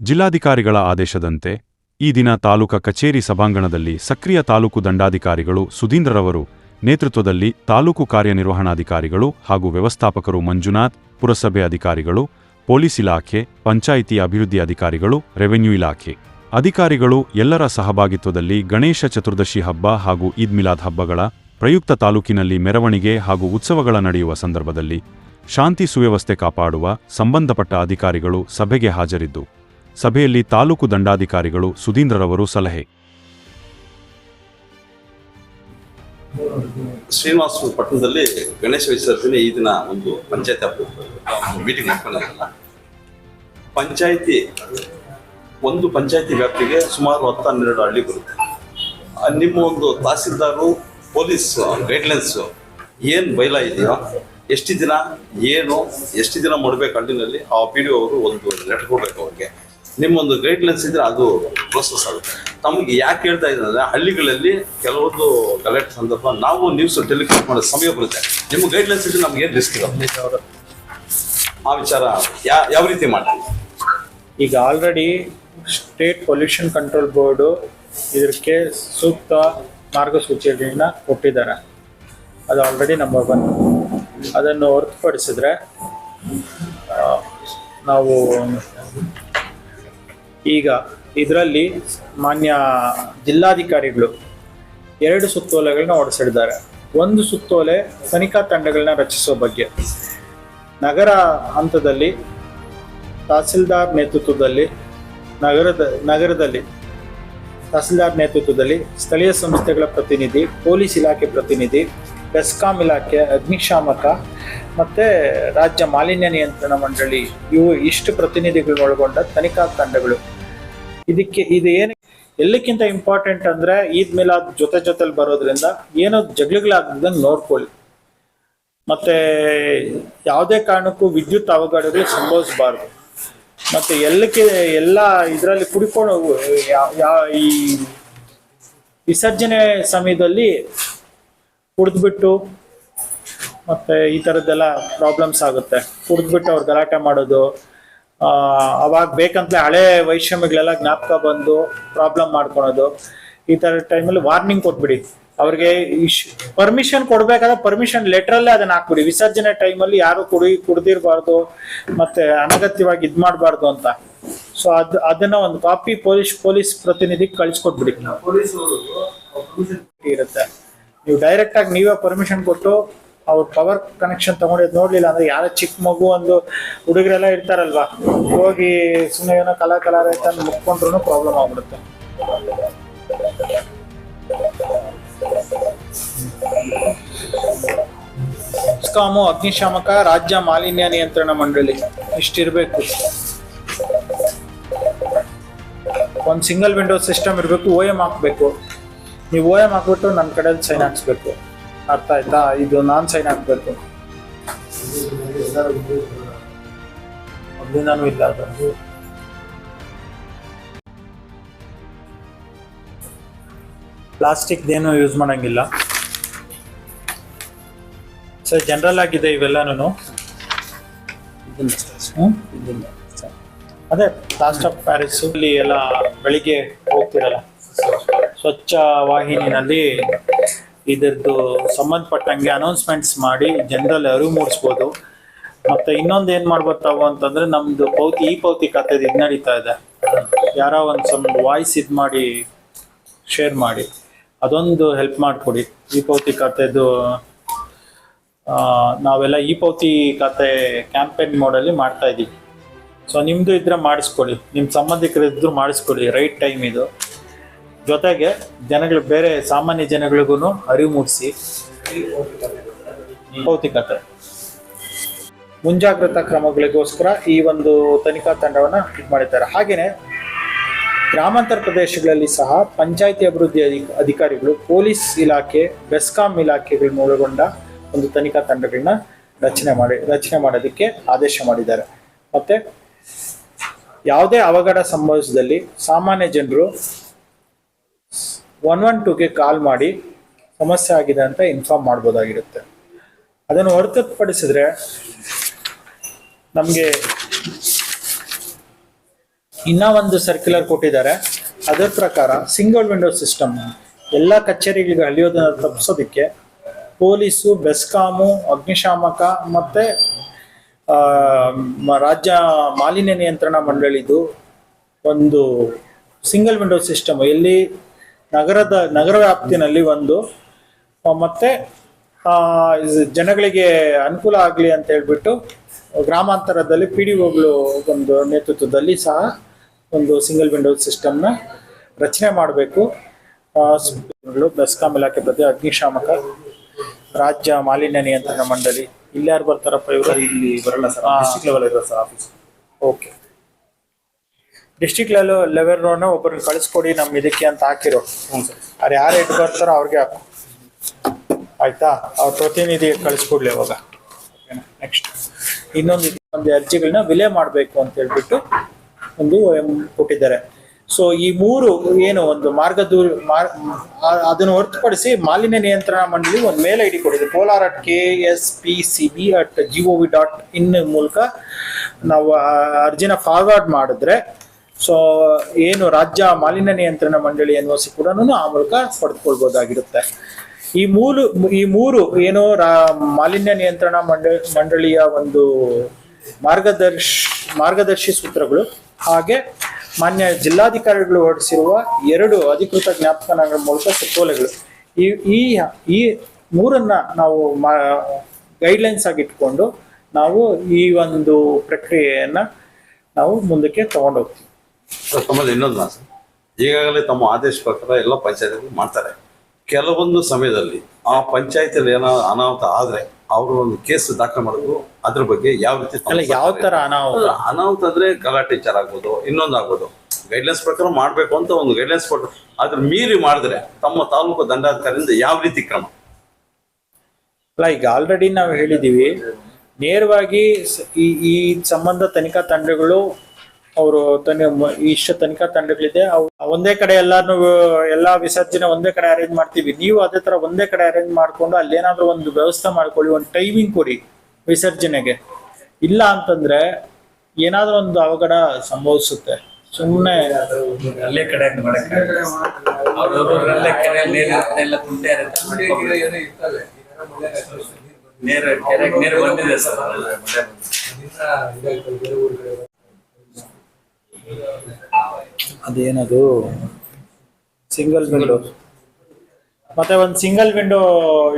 ಜಿಲ್ಲಾಧಿಕಾರಿಗಳ ಆದೇಶದಂತೆ ಈ ದಿನ ತಾಲೂಕ ಕಚೇರಿ ಸಭಾಂಗಣದಲ್ಲಿ ಸಕ್ರಿಯ ತಾಲೂಕು ದಂಡಾಧಿಕಾರಿಗಳು ಸುಧೀಂದ್ರರವರು ನೇತೃತ್ವದಲ್ಲಿ ತಾಲೂಕು ಕಾರ್ಯನಿರ್ವಹಣಾಧಿಕಾರಿಗಳು ಹಾಗೂ ವ್ಯವಸ್ಥಾಪಕರು ಮಂಜುನಾಥ್, ಪುರಸಭೆ ಅಧಿಕಾರಿಗಳು, ಪೊಲೀಸ್ ಇಲಾಖೆ, ಪಂಚಾಯಿತಿ ಅಭಿವೃದ್ಧಿ ಅಧಿಕಾರಿಗಳು, ರೆವೆನ್ಯೂ ಇಲಾಖೆ ಅಧಿಕಾರಿಗಳು ಎಲ್ಲರ ಸಹಭಾಗಿತ್ವದಲ್ಲಿ ಗಣೇಶ ಚತುರ್ದಶಿ ಹಬ್ಬ ಹಾಗೂ ಈದ್ ಮಿಲಾದ್ ಹಬ್ಬಗಳ ಪ್ರಯುಕ್ತ ತಾಲೂಕಿನಲ್ಲಿ ಮೆರವಣಿಗೆ ಹಾಗೂ ಉತ್ಸವಗಳ ನಡೆಯುವ ಸಂದರ್ಭದಲ್ಲಿ ಶಾಂತಿ ಸುವ್ಯವಸ್ಥೆ ಕಾಪಾಡುವ ಸಂಬಂಧಪಟ್ಟ ಅಧಿಕಾರಿಗಳು ಸಭೆಗೆ ಹಾಜರಿದ್ದು ಸಭೆಯಲ್ಲಿ ತಾಲೂಕು ದಂಡಾಧಿಕಾರಿಗಳು ಸುಧೀಂದ್ರರವರು ಸಲಹೆ. ಶ್ರೀನಿವಾಸ ಪಟ್ಟಣದಲ್ಲಿ ಗಣೇಶ ವಿಸರ್ಜನೆ ಈ ದಿನ ಒಂದು ಪಂಚಾಯತ್ ಮೀಟಿಂಗ್ ಮಾಡ್ಕೊಂಡಿರಲ್ಲ ಪಂಚಾಯತಿ, ಒಂದು ಪಂಚಾಯತಿ ವ್ಯಾಪ್ತಿಗೆ ಸುಮಾರು ಹತ್ತು ಹನ್ನೆರಡು ಹಳ್ಳಿ ಬರುತ್ತೆ. ನಿಮ್ಮ ಒಂದು ತಹಸೀಲ್ದಾರು, ಪೊಲೀಸ್, ಗೈಡ್ಲೈನ್ಸ್ ಏನು ಬೈಲ ಇದೆಯೋ, ಎಷ್ಟು ದಿನ, ಏನು, ಎಷ್ಟು ದಿನ ಮಾಡಬೇಕು ಹಳ್ಳಿನಲ್ಲಿ, ಆ ಪಿ ಡಿ ಅವರು ಒಂದು ಲೆಟರ್ ಕೊಡಬೇಕು ಅವ್ರಿಗೆ. ನಿಮ್ಮೊಂದು ಗೈಡ್ಲೈನ್ಸ್ ಇದ್ರೆ ಅದು ಪ್ರೋಸೆಸ್ ಆಗುತ್ತೆ. ತಮಗೆ ಯಾಕೆ ಹೇಳ್ತಾ ಇದ್ದಾರೆ ಹಳ್ಳಿಗಳಲ್ಲಿ ಕೆಲವೊಂದು ಕಲೆಕ್ಟ್ ಸಂದರ್ಭ ನಾವು ನ್ಯೂಸ್ ಟೆಲಿಕಾಸ್ಟ್ ಮಾಡೋ ಸಮಯ ಬರುತ್ತೆ. ನಿಮ್ಮ ಗೈಡ್ಲೈನ್ಸ್ ಇದ್ರೆ ನಮ್ಗೆ ಏನು ರಿಸ್ಕ್ ಇರೋದು? ಆ ವಿಚಾರ ಯಾ ಯಾವ ರೀತಿ ಮಾಡ್ತೀವಿ ಈಗ already state pollution control board ಇದಕ್ಕೆ ಸೂಕ್ತ ಮಾರ್ಗಸೂಚಿಗಳನ್ನ ಕೊಟ್ಟಿದ್ದಾರೆ. ಅದು ಆಲ್ರೆಡಿ ನಂಬರ್ ಒನ್ ಅದನ್ನು ಹೊರತುಪಡಿಸಿದ್ರೆ ನಾವು ಈಗ ಇದರಲ್ಲಿ ಮಾನ್ಯ ಜಿಲ್ಲಾಧಿಕಾರಿಗಳು ಎರಡು ಸುತ್ತೋಲೆಗಳನ್ನ ಹೊರಡಿಸಿದ್ದಾರೆ ಒಂದು ಸುತ್ತೋಲೆ ತನಿಖಾ ತಂಡಗಳನ್ನ ರಚಿಸೋ ಬಗ್ಗೆ. ನಗರ ಹಂತದಲ್ಲಿ ತಹಸೀಲ್ದಾರ್ ನೇತೃತ್ವದಲ್ಲಿ ನಗರದ, ನಗರದಲ್ಲಿ ತಹಸೀಲ್ದಾರ್ ನೇತೃತ್ವದಲ್ಲಿ ಸ್ಥಳೀಯ ಸಂಸ್ಥೆಗಳ ಪ್ರತಿನಿಧಿ, ಪೊಲೀಸ್ ಇಲಾಖೆ ಪ್ರತಿನಿಧಿ ಬೆಸ್ಕಾಂ ಇಲಾಖೆ ಅಗ್ನಿಶಾಮಕ ಮತ್ತು ರಾಜ್ಯ ಮಾಲಿನ್ಯ ನಿಯಂತ್ರಣ ಮಂಡಳಿ ಇವು ಇಷ್ಟು ಪ್ರತಿನಿಧಿಗಳನ್ನೊಳಗೊಂಡ ತನಿಖಾ ತಂಡಗಳು. ಇದಕ್ಕೆ ಇದು ಏನು ಎಲ್ಲಕ್ಕಿಂತ ಇಂಪಾರ್ಟೆಂಟ್ ಅಂದ್ರೆ ಈದ್ ಮಿಲಾದ್ ಜೊತೆ ಜೊತೆಲಿ ಬರೋದ್ರಿಂದ ಏನೋ ಜಗಳಗಳಾಗದಂಗೆ ನೋಡ್ಕೊಳ್ಳಿ. ಮತ್ತೆ ಯಾವುದೇ ಕಾರಣಕ್ಕೂ ವಿದ್ಯುತ್ ಅವಘಡಗಳು ಸಂಭವಿಸಬಾರ್ದು. ಮತ್ತೆ ಎಲ್ಲಕ್ಕೆ ಎಲ್ಲ ಇದರಲ್ಲಿ ಕುಡಿಕೊಂಡು ಯಾ- ಯಾ- ಈ ವಿಸರ್ಜನೆ ಸಮಯದಲ್ಲಿ ಕುಡಿದ್ಬಿಟ್ಟು ಮತ್ತೆ ಈ ಥರದ್ದೆಲ್ಲ ಪ್ರಾಬ್ಲಮ್ಸ್ ಆಗುತ್ತೆ. ಕುಡಿದ್ಬಿಟ್ಟು ಅವ್ರು ಗಲಾಟೆ ಮಾಡೋದು. ಅವಾಗ ಬೇಕಂತಲೇ ಹಳೆ ವೈಷಮ್ಯಗಳೆಲ್ಲ ಜ್ಞಾಪಕ ಬಂದು ಪ್ರಾಬ್ಲಮ್ ಮಾಡ್ಕೊಳೋದು. ಈ ಥರ ಟೈಮಲ್ಲಿ ವಾರ್ನಿಂಗ್ ಕೊಟ್ಬಿಡಿ. ಅವ್ರಿಗೆ ಇಶ್ ಪರ್ಮಿಷನ್ ಕೊಡ್ಬೇಕಾದ್ರೆ ಪರ್ಮಿಷನ್ ಲೆಟ್ರಲ್ಲೇ ಅದನ್ನ ಹಾಕ್ಬಿಡಿ. ವಿಸರ್ಜನೆ ಟೈಮಲ್ಲಿ ಯಾರು ಕುಡಿ ಕುಡ್ದಿರ್ಬಾರ್ದು ಮತ್ತೆ ಅನಗತ್ಯವಾಗಿ ಇದು ಮಾಡಬಾರ್ದು ಅಂತ. ಸೊ ಅದ್ ಅದನ್ನ ಒಂದು ಕಾಪಿ ಪೊಲೀಸ್ ಪೊಲೀಸ್ ಪ್ರತಿನಿಧಿಗೆ ಕಳಿಸ್ಕೊಟ್ಬಿಡಿ. ಇರುತ್ತೆ. ನೀವು ಡೈರೆಕ್ಟ್ ಆಗಿ ನೀವೇ ಪರ್ಮಿಷನ್ ಕೊಟ್ಟು ಅವ್ರ ಪವರ್ ಕನೆಕ್ಷನ್ ತಗೊಂಡಿದ್ ನೋಡ್ಲಿಲ್ಲ ಅಂದ್ರೆ ಯಾರ ಚಿಕ್ಕ ಮಗು ಒಂದು ಹುಡುಗರೆಲ್ಲ ಇರ್ತಾರಲ್ವಾ? ಹೋಗಿ ಸುಮ್ಮನೆ ಏನೋ ಕಲಾ ಕಲಾ ಅಂತ ಮುಕ್ಕೊಂಡ್ರು ಪ್ರಾಬ್ಲಮ್ ಆಗ್ಬಿಡುತ್ತೆ. ಸ್ಕಾಮು, ಅಗ್ನಿಶಾಮಕ, ರಾಜ್ಯ ಮಾಲಿನ್ಯ ನಿಯಂತ್ರಣ ಮಂಡಳಿ. ಇಷ್ಟಿರ್ಬೇಕು. ಒಂದು ಸಿಂಗಲ್ ವಿಂಡೋ ಸಿಸ್ಟಮ್ ಇರಬೇಕು ಓ ಎಂ ಹಾಕ್ಬೇಕು. ನೀವು ಓ ಎಂ ಹಾಕ್ಬಿಟ್ಟು ನನ್ನ ಕಡೆ ಸೈನ್ ಹಾಕ್ಸ್ಬೇಕು. ಅರ್ಥ ಆಯ್ತಾ? ಇದು ನಾನ್ ಸೈನ್ ಹಾಕ್ಬೇಕು. ಮೊದಲಿಂದಾನು ಇಲ್ಲ ಅದು. ಪ್ಲಾಸ್ಟಿಕ್ ಏನು ಯೂಸ್ ಮಾಡಂಗಿಲ್ಲ. ಸರ್ ಜನರಲ್ ಆಗಿದೆ ಇವೆಲ್ಲನೂ ಅದೇ ಲಾಸ್ಟ್ ಆಫ್ ಪ್ಯಾರಿಸ್ ಎಲ್ಲ ಬೆಳಿಗ್ಗೆ ಹೋಗ್ತಿರಲ್ಲ. ಸ್ವಚ್ಛ ವಾಹಿನಿನಲ್ಲಿ ಇದರದ್ದು ಸಂಬಂಧಪಟ್ಟಂಗೆ ಅನೌನ್ಸ್ಮೆಂಟ್ಸ್ ಮಾಡಿ ಜನರಲ್ಲಿ ಅರಿವು ಮೂಡಿಸ್ಬೋದು. ಮತ್ತೆ ಇನ್ನೊಂದು ಏನ್ ಮಾಡ್ಬೋದು ಅಂತಂದ್ರೆ ನಮ್ದು ಪೌತಿ, ಈ ಪೌತಿ ಖಾತೆದು ಇದು ನಡೀತಾ ಇದೆ. ಯಾರೋ ಒಂದು ಸಮ್ ವಾಯ್ಸ್ ಇದು ಮಾಡಿ ಶೇರ್ ಮಾಡಿ. ಅದೊಂದು ಹೆಲ್ಪ್ ಮಾಡಿಕೊಡಿ. ಈ ಪೌತಿ ಖಾತೆದು ನಾವೆಲ್ಲ ಈ ಪೌತಿ ಖಾತೆ ಕ್ಯಾಂಪೇನ್ ಮೋಡಲ್ಲಿ ಮಾಡ್ತಾ ಇದ್ದೀವಿ ಸೊ ನಿಮ್ಮದು ಇದ್ರೆ ಮಾಡಿಸ್ಕೊಳ್ಳಿ ನಿಮ್ಮ ಸಂಬಂಧಿಕರಿದ್ರು ಮಾಡಿಸ್ಕೊಳ್ಳಿ ರೈಟ್ ಟೈಮ್ ಇದು. ಜೊತೆಗೆ ಜನಗಳು ಬೇರೆ ಸಾಮಾನ್ಯ ಜನಗಳಿಗೂ ಅರಿವು ಮೂಡಿಸಿ. ಭೌತಿಕತೆ ಮುಂಜಾಗ್ರತಾ ಕ್ರಮಗಳಿಗೋಸ್ಕರ ಈ ಒಂದು ತನಿಖಾ ತಂಡವನ್ನ ಇದು ಮಾಡಿದ್ದಾರೆ. ಹಾಗೆಯೇ ಗ್ರಾಮಾಂತರ ಪ್ರದೇಶಗಳಲ್ಲಿ ಸಹ ಪಂಚಾಯಿತಿ ಅಭಿವೃದ್ಧಿ ಅಧಿಕಾರಿಗಳು, ಪೊಲೀಸ್ ಇಲಾಖೆ, ಬೆಸ್ಕಾಂ ಇಲಾಖೆಗಳನ್ನ ಒಳಗೊಂಡ ಒಂದು ತನಿಖಾ ತಂಡಗಳನ್ನ ರಚನೆ ಮಾಡಿ, ರಚನೆ ಮಾಡೋದಕ್ಕೆ ಆದೇಶ ಮಾಡಿದ್ದಾರೆ. ಮತ್ತೆ ಯಾವುದೇ ಅವಘಡ ಸಂಭವಿಸಿದಲ್ಲಿ ಸಾಮಾನ್ಯ ಜನರು ಒನ್ ಒನ್ ಟೂಗೆ ಕಾಲ್ ಮಾಡಿ ಸಮಸ್ಯೆ ಆಗಿದೆ ಅಂತ ಇನ್ಫಾರ್ಮ್ ಮಾಡ್ಬೋದಾಗಿರುತ್ತೆ. ಅದನ್ನು ಹೊರತುಪಡಿಸಿದ್ರೆ ನಮಗೆ ಇನ್ನ ಒಂದು ಸರ್ಕ್ಯುಲರ್ ಕೊಟ್ಟಿದ್ದಾರೆ. ಅದರ ಪ್ರಕಾರ ಸಿಂಗಲ್ ವಿಂಡೋ ಸಿಸ್ಟಮ್ ಎಲ್ಲ ಕಚೇರಿಗಳಿಗೆ ಅಳಿಯೋದನ್ನು ತಪ್ಪಿಸೋದಕ್ಕೆ ಪೊಲೀಸು, ಬೆಸ್ಕಾಮು, ಅಗ್ನಿಶಾಮಕ ಮತ್ತೆ ರಾಜ್ಯ ಮಾಲಿನ್ಯ ನಿಯಂತ್ರಣ ಮಂಡಳಿದು ಒಂದು ಸಿಂಗಲ್ ವಿಂಡೋ ಸಿಸ್ಟಮ್ ಎಲ್ಲಿ ನಗರದ ನಗರ ವ್ಯಾಪ್ತಿನಲ್ಲಿ ಒಂದು. ಮತ್ತೆ ಆ, ಜನಗಳಿಗೆ ಅನುಕೂಲ ಆಗಲಿ ಅಂತ ಹೇಳ್ಬಿಟ್ಟು ಗ್ರಾಮಾಂತರದಲ್ಲಿ ಪಿ ಡಿ ಒಗಳು ಒಂದು ನೇತೃತ್ವದಲ್ಲಿ ಸಹ ಒಂದು ಸಿಂಗಲ್ ವಿಂಡೋ ಸಿಸ್ಟಮ್ನ ರಚನೆ ಮಾಡಬೇಕು. ಬೆಸ್ಕಾಂ ಇಲಾಖೆ ಪ್ರತಿ ಅಗ್ನಿಶಾಮಕ ರಾಜ್ಯ ಮಾಲಿನ್ಯ ನಿಯಂತ್ರಣ ಮಂಡಳಿ ಇಲ್ಲಾರು ಬರ್ತಾರಪ್ಪ ಇವರು? ಇಲ್ಲಿ ಬರಲ್ಲ ಸರ್ ಲೆವೆಲ್ ಇರೋ sir office okay district level ಲೆವೆಲ್ನ ಒಬ್ಬರನ್ನ ಕಳಿಸ್ಕೊಡಿ ನಮ್ಮ ಇದಕ್ಕೆ ಅಂತ ಹಾಕಿರೋ. ಅವ್ರು ಯಾರು ಇಟ್ಟು ಬರ್ತಾರೋ ಅವ್ರಿಗೆ ಹಾಕು. ಆಯ್ತಾ? ಅವ್ರ ಪ್ರತಿನಿಧಿ ಕಳಿಸ್ಕೊಡ್ಲಿ ಅವಾಗ. ನೆಕ್ಸ್ಟ್ ಇನ್ನೊಂದು ಒಂದು ಅರ್ಜಿಗಳನ್ನ ವಿಲೆ ಮಾಡಬೇಕು ಅಂತ ಹೇಳ್ಬಿಟ್ಟು ಒಂದು ಎಂ ಕೊಟ್ಟಿದ್ದಾರೆ. ಸೊ ಈ ಮೂರು ಏನು ಒಂದು ಮಾರ್ಗದೂ ಮಾರ್ ಅದನ್ನು ಹೊರತುಪಡಿಸಿ ಮಾಲಿನ್ಯ ನಿಯಂತ್ರಣ ಮಂಡಳಿ ಒಂದು ಮೇಲ್ ಐ ಡಿ ಕೊಟ್ಟಿದೆ. Kolar at K S P C B at G O V dot in ಮೂಲಕ ನಾವು ಅರ್ಜಿನ ಫಾರ್ವರ್ಡ್ ಮಾಡಿದ್ರೆ ಸೊ ಏನು ರಾಜ್ಯ ಮಾಲಿನ್ಯ ನಿಯಂತ್ರಣ ಮಂಡಳಿ ಎನ್ ಸಿ ಕೂಡ ಆ ಮೂಲಕ ಪಡೆದುಕೊಳ್ಬಹುದಾಗಿರುತ್ತೆ. ಈ ಮೂರು ಈ ಮೂರು ಏನು ಮಾಲಿನ್ಯ ನಿಯಂತ್ರಣ ಮಂಡ ಮಂಡಳಿಯ ಒಂದು ಮಾರ್ಗದರ್ಶಿ ಮಾರ್ಗದರ್ಶಿ ಸೂತ್ರಗಳು ಹಾಗೆ ಮಾನ್ಯ ಜಿಲ್ಲಾಧಿಕಾರಿಗಳು ಹೊರಡಿಸಿರುವ ಎರಡು ಅಧಿಕೃತ ಜ್ಞಾಪಕನಗಳ ಮೂಲಕ ಸುತ್ತೋಲೆಗಳು. ಈ ಈ ಈ ಮೂರನ್ನ ನಾವು ಗೈಡ್ಲೈನ್ಸ್ ಆಗಿ ಇಟ್ಕೊಂಡು ನಾವು ಈ ಒಂದು ಪ್ರಕ್ರಿಯೆಯನ್ನ ನಾವು ಮುಂದಕ್ಕೆ ತಗೊಂಡೋಗ್ತೀವಿ. ಸರ್, ತಮ್ಮಲ್ಲಿ ಇನ್ನೊಂದು ಮಾತು. ಈಗಾಗಲೇ ತಮ್ಮ ಆದೇಶ ಪ್ರಕಾರ ಎಲ್ಲ ಪಂಚಾಯತ್ಗಳು ಮಾಡ್ತಾರೆ. ಕೆಲವೊಂದು ಸಮಯದಲ್ಲಿ ಆ ಪಂಚಾಯತಿಯಲ್ಲಿ ಏನೋ ಅನಾಹುತ ಆದ್ರೆ ಅವರು ಒಂದು ಕೇಸ್ ದಾಖಲೆ ಮಾಡಿದ್ರು ಅದ್ರ ಬಗ್ಗೆ ಯಾವ ರೀತಿ ಅಲ್ಲ ಯಾವ ತರ ಅನಾಹುತ? ಅನಾಹುತ ಅಂದ್ರೆ ಗಲಾಟೆ ವಿಚಾರ ಆಗ್ಬೋದು ಇನ್ನೊಂದು ಆಗ್ಬೋದು. ಗೈಡ್ಲೈನ್ಸ್ ಪ್ರಕಾರ ಮಾಡ್ಬೇಕು ಅಂತ ಒಂದು ಗೈಡ್ಲೈನ್ಸ್ ಕೊಟ್ಟು ಅದ್ರ ಮೀರಿ ಮಾಡಿದ್ರೆ ತಮ್ಮ ತಾಲೂಕು ದಂಡಾಧಿಕಾರಿಯಿಂದ ಯಾವ ರೀತಿ ಕ್ರಮ? ಅಲ್ಲ ಈಗ ಆಲ್ರೆಡಿ ನಾವು ಹೇಳಿದೀವಿ ನೇರವಾಗಿ ಈ ಈ ಸಂಬಂಧ ತನಿಖಾ ತಂಡಗಳು ಅವರು ತನ್ನ ಇಷ್ಟು ತನಿಖಾ ತಂಡಗಳಿದೆ. ಒಂದೇ ಕಡೆ ಎಲ್ಲಾನು ಎಲ್ಲಾ ವಿಸರ್ಜನೆ ಒಂದೇ ಕಡೆ ಅರೇಂಜ್ ಮಾಡ್ತೀವಿ. ನೀವು ಅದೇ ತರ ಒಂದೇ ಕಡೆ ಅರೇಂಜ್ ಮಾಡ್ಕೊಂಡು ಅಲ್ಲೇನಾದ್ರೂ ಒಂದು ವ್ಯವಸ್ಥೆ ಮಾಡ್ಕೊಳ್ಳಿ, ಒಂದು ಟೈಮಿಂಗ್ ಕೊಡಿ ವಿಸರ್ಜನೆಗೆ. ಇಲ್ಲ ಅಂತಂದ್ರೆ ಏನಾದ್ರೂ ಒಂದು ಅವಘಡ ಸಂಭವಿಸುತ್ತೆ. ಸುಮ್ಮನೆ ಅಲ್ಲೇ ನೀರು ಬಂದಿದೆ ಸರ್. ಅದೇನದು? ಸಿಂಗಲ್ ವಿಂಡೋ ಮತ್ತೆ ಒಂದು ಸಿಂಗಲ್ ವಿಂಡೋ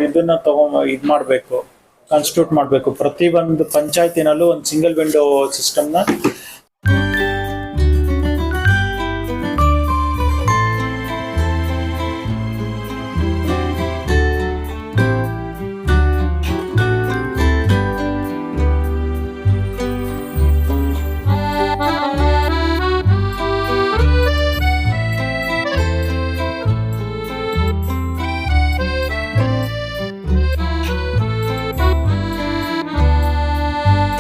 ಇದನ್ನ ತಗೊಂಡ್ ಇದ್ ಮಾಡ್ಬೇಕು ಕಾನ್ಸ್ಟಿಟ್ಯೂಟ್ ಮಾಡ್ಬೇಕು. ಪ್ರತಿ ಒಂದು ಪಂಚಾಯತಿನಲ್ಲೂ ಒಂದು ಸಿಂಗಲ್ ವಿಂಡೋ ಸಿಸ್ಟಮ್ನ